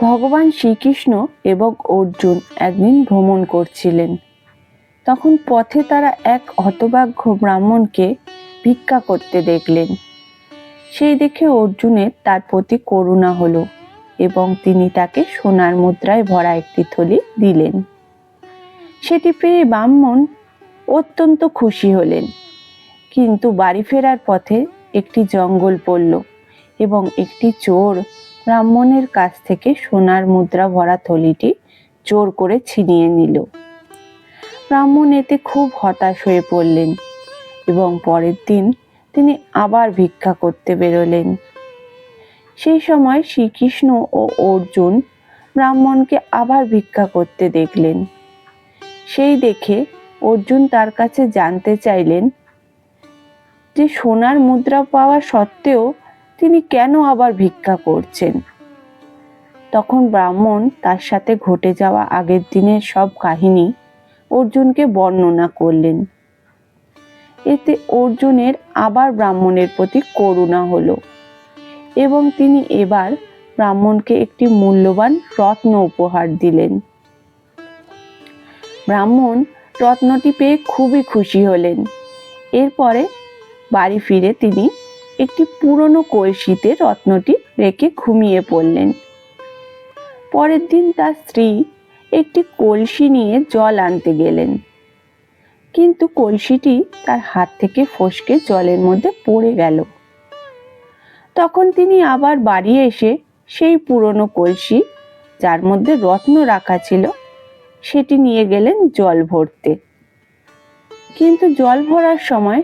ভগবান শ্রীকৃষ্ণ এবং অর্জুন একদিন ভ্রমণ করছিলেন। তখন পথে তারা এক হতভাগ্য ব্রাহ্মণকে ভিক্ষা করতে দেখলেন। সেই দেখে অর্জুনের তার প্রতি করুণা হলো এবং তিনি তাকে সোনার মুদ্রায় ভরা একটি থলি দিলেন। সেটি পেয়ে ব্রাহ্মণ অত্যন্ত খুশি হলেন। কিন্তু বাড়ি ফেরার পথে একটি জঙ্গল পড়ল এবং একটি চোর ব্রাহ্মণের কাছ থেকে সোনার মুদ্রা ভরা থলিটি জোর করে ছিনিয়ে নিল। ব্রাহ্মণ এতে খুব হতাশ হয়ে পড়লেন এবং পরের দিন তিনি আবার ভিক্ষা করতে বেরোলেন। সেই সময় শ্রীকৃষ্ণ ও অর্জুন ব্রাহ্মণকে আবার ভিক্ষা করতে দেখলেন। সেই দেখে অর্জুন তার কাছে জানতে চাইলেন যে সোনার মুদ্রা পাওয়া সত্ত্বেও তিনি কেন আবার ভিক্ষা করছেন? তখন ব্রাহ্মণ তার সাথে ঘটে যাওয়া আগের দিনের সব কাহিনী অর্জুনকে বর্ণনা করলেন। এতে অর্জুনের আবার ব্রাহ্মণের প্রতি করুণা হলো এবং তিনি এবার ব্রাহ্মণকে একটি মূল্যবান রত্ন উপহার দিলেন। ব্রাহ্মণ রত্নটি পেয়ে খুবই খুশি হলেন। এরপরে বাড়ি ফিরে তিনি একটি পুরনো কলসিতে রত্নটি রেখে ঘুমিয়ে পড়লেন। পরের দিন তার স্ত্রী একটি কলসি নিয়ে জল আনতে গেলেন। কিন্তু কলসিটি তার হাত থেকে ফসকে জলের মধ্যে পড়ে গেল। তখন তিনি আবার বাড়ি এসে সেই পুরনো কলসি যার মধ্যে রত্ন রাখা ছিল, সেটি নিয়ে গেলেন জল ভরতে। কিন্তু জল ভরার সময়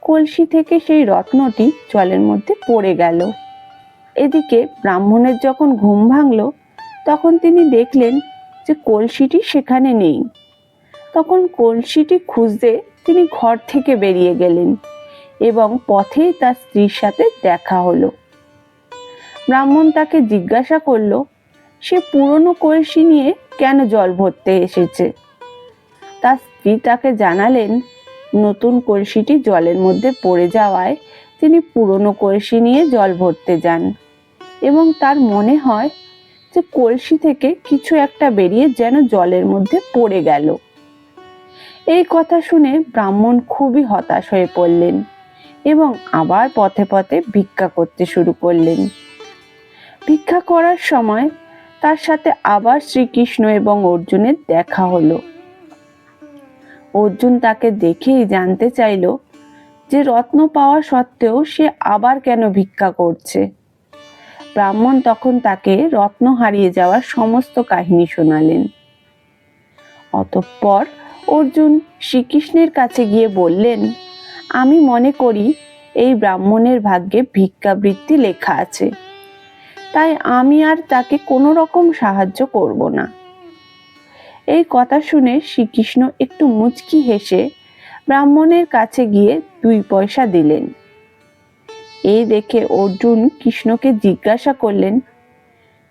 কলসি থেকে সেই রত্নটি জলের মধ্যে পড়ে গেল। এদিকে ব্রাহ্মণের যখন ঘুম ভাঙল, তখন তিনি দেখলেন যে কলসিটি সেখানে নেই। তখন কলসিটি খুঁজতে তিনি ঘর থেকে বেরিয়ে গেলেন এবং পথেই তার স্ত্রীর সাথে দেখা হলো। ব্রাহ্মণ তাকে জিজ্ঞাসা করল, সে পুরনো কলসি নিয়ে কেন জল ভরতে এসেছে? তার স্ত্রী তাকে জানালেন নতুন কলসিটি জলের মধ্যে পড়ে যাওয়ায় তিনি পুরনো কলসি নিয়ে জল ভরতে যান এবং তার মনে হয় যে কলসি থেকে কিছু একটা বেরিয়ে যেন জলের মধ্যে পড়ে গেল। এই কথা শুনে ব্রাহ্মণ খুবই হতাশ হয়ে পড়লেন এবং আবার পথে পথে ভিক্ষা করতে শুরু করলেন। ভিক্ষা করার সময় তার সাথে আবার শ্রীকৃষ্ণ এবং অর্জুনের দেখা হলো। অর্জুন তাকে দেখেই জানতে চাইল যে রত্ন পাওয়া সত্ত্বেও সে আবার কেন ভিক্ষা করছে। ব্রাহ্মণ তখন তাকে রত্ন হারিয়ে যাওয়ার সমস্ত কাহিনী শোনালেন। অতঃপর অর্জুন শ্রীকৃষ্ণের কাছে গিয়ে বললেন, আমি মনে করি এই ব্রাহ্মণের ভাগ্যে ভিক্ষাবৃত্তি লেখা আছে। তাই আমি আর তাকে কোনো রকম সাহায্য করব না। এই কথা শুনে শ্রীকৃষ্ণ একটু মুচকি হেসে ব্রাহ্মণের কাছে গিয়ে দুই পয়সা দিলেন। এই দেখে অর্জুন কৃষ্ণকে জিজ্ঞাসা করলেন,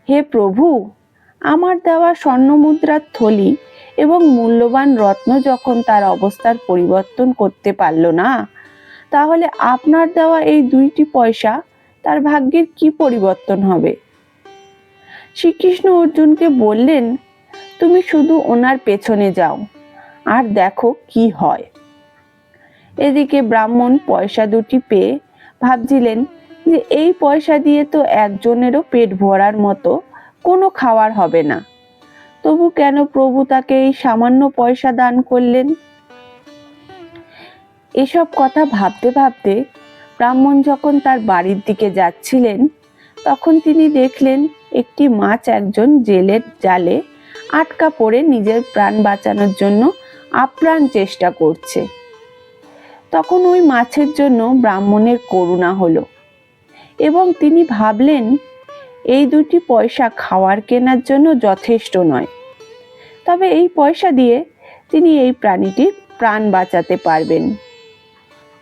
হে প্রভু, আমার দেওয়া স্বর্ণমুদ্রার থলি এবং মূল্যবান রত্ন যখন তার অবস্থার পরিবর্তন করতে পারল না, তাহলে আপনার দেওয়া এই দুইটি পয়সা তার ভাগ্যের কি পরিবর্তন হবে? শ্রীকৃষ্ণ অর্জুনকে বললেন তুমি শুধু ওনার পেছনে যাও, আর দেখো কি হয়। এদিকে ব্রাহ্মণ পয়সা দুটি পেয়ে ভাবছিলেন যে এই পয়সা দিয়ে তো একজনেরও পেট ভরার মতো, কোনো খাওয়ার হবে না। তবু কেন প্রভু তাকে এই সামান্য পয়সা দান করলেন? এসব কথা ভাবতে ভাবতে ব্রাহ্মণ যখন তার বাড়ির দিকে যাচ্ছিলেন, তখন তিনি দেখলেন একটি মাছ একজন জেলের জালে আটকা পড়ে নিজের প্রাণ বাঁচানোর জন্য আপ্রাণ চেষ্টা করছে। তখন ওই মাছের জন্য ব্রাহ্মণের করুণা হলো এবং তিনি ভাবলেন, এই দুটি পয়সা খাওয়ার কেনার জন্য যথেষ্ট নয়। তবে এই পয়সা দিয়ে তিনি এই প্রাণীটির প্রাণ বাঁচাতে পারবেন।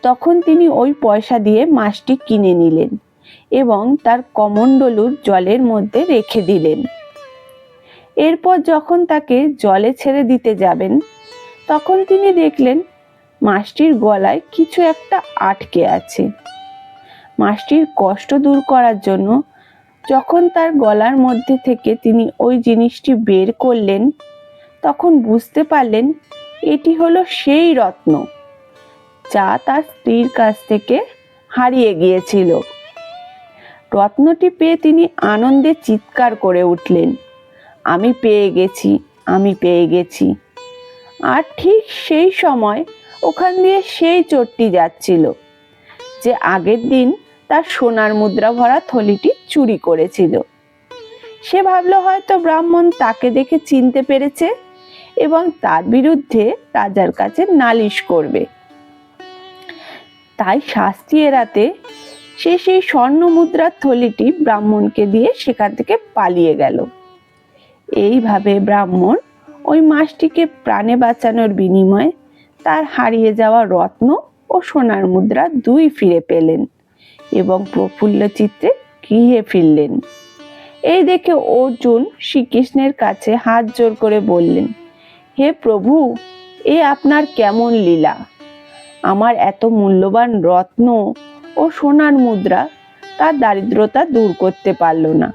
তখন তিনি ওই পয়সা দিয়ে মাছটি কিনে নিলেন এবং তার কমণ্ডলুর জলের মধ্যে রেখে দিলেন। এরপর যখন তাকে জলে ছেড়ে দিতে যাবেন, তখন তিনি দেখলেন মাছটির গলায় কিছু একটা আটকে আছে। মাছটির কষ্ট দূর করার জন্য যখন তার গলার মধ্যে থেকে তিনি ওই জিনিসটি বের করলেন, তখন বুঝতে পারলেন এটি হলো সেই রত্ন যা তার স্ত্রীর কাছ থেকে হারিয়ে গিয়েছিল। রত্নটি পেয়ে তিনি আনন্দে চিৎকার করে উঠলেন। আমি পেয়ে গেছি, আমি পেয়ে গেছি। আর ঠিক সেই সময় ওখান দিয়ে সেই চোরটি যাচ্ছিল, যে আগের দিন তার সোনার মুদ্রা ভরা থলিটি চুরি করেছিল। সে ভাবলো হয়তো ব্রাহ্মণ তাকে দেখে চিনতে পেরেছে এবং তার বিরুদ্ধে রাজার কাছে নালিশ করবে। তাই শাস্তি এড়াতে সে সেই স্বর্ণ মুদ্রার থলিটি ব্রাহ্মণকে দিয়ে সেখান থেকে পালিয়ে গেল। এইভাবে ব্রাহ্মণ ওই মাসটিকে প্রাণে বাঁচানোর বিনিময়ে তার হারিয়ে যাওয়া রত্ন ও সোনার মুদ্রা দুই ফিরে পেলেন এবং প্রফুল্ল চিত্রে গৃহে ফিরলেন। এই দেখে অর্জুন শ্রীকৃষ্ণের কাছে হাত জোর করে বললেন, হে প্রভু, এ আপনার কেমন লীলা? আমার এত মূল্যবান রত্ন ও সোনার মুদ্রা তার দারিদ্রতা দূর করতে পারল না।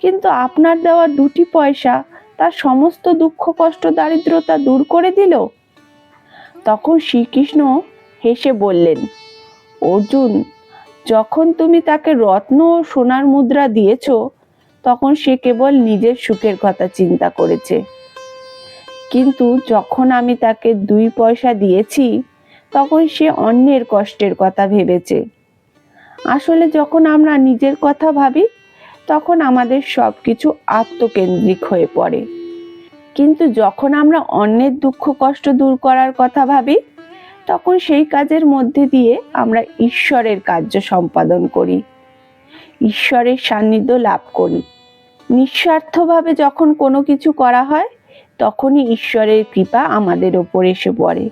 কিন্তু আপনার দেওয়া দুটি পয়সা তার সমস্ত দুঃখ, কষ্ট, দারিদ্রতা দূর করে দিল? তখন শ্রীকৃষ্ণ হেসে বললেন, অর্জুন, যখন তুমি তাকে রত্ন ও সোনার মুদ্রা দিয়েছ, তখন সে কেবল নিজের সুখের কথা চিন্তা করেছে। কিন্তু যখন আমি তাকে দুই পয়সা দিয়েছি, তখন সে অন্যের কষ্টের কথা ভেবেছে। আসলে যখন আমরা নিজের কথা ভাবি তখন আমাদের সব কিছু আত্মকেন্দ্রিক হয়ে পড়ে। কিন্তু যখন আমরা অন্যের দুঃখ কষ্ট দূর করার কথা ভাবি, তখন সেই কাজের মধ্যে দিয়ে আমরা ঈশ্বরের কার্য সম্পাদন করি। ঈশ্বরের সান্নিধ্য লাভ করি। নিঃস্বার্থভাবে যখন কোনো কিছু করা হয়, তখনই ঈশ্বরের কৃপা আমাদের ওপর এসে পড়ে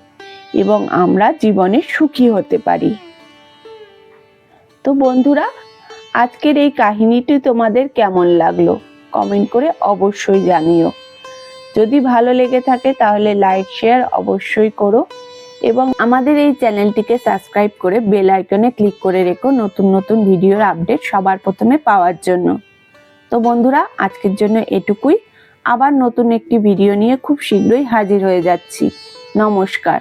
এবং আমরা জীবনে সুখী হতে পারি। তো বন্ধুরা আজকের এই কাহিনীটি তোমাদের কেমন লাগল? কমেন্ট করে অবশ্যই জানিও। যদি ভালো লেগে থাকে তাহলে লাইক শেয়ার অবশ্যই করো এবং আমাদের এই চ্যানেলটিকে সাবস্ক্রাইব করে বেল আইকনে ক্লিক করে রেখো নতুন নতুন ভিডিওর আপডেট সবার প্রথমে পাওয়ার জন্য। তো বন্ধুরা, আজকের জন্য এটুকুই। আবার নতুন একটি ভিডিও নিয়ে খুব শীঘ্রই হাজির হয়ে যাচ্ছি। নমস্কার।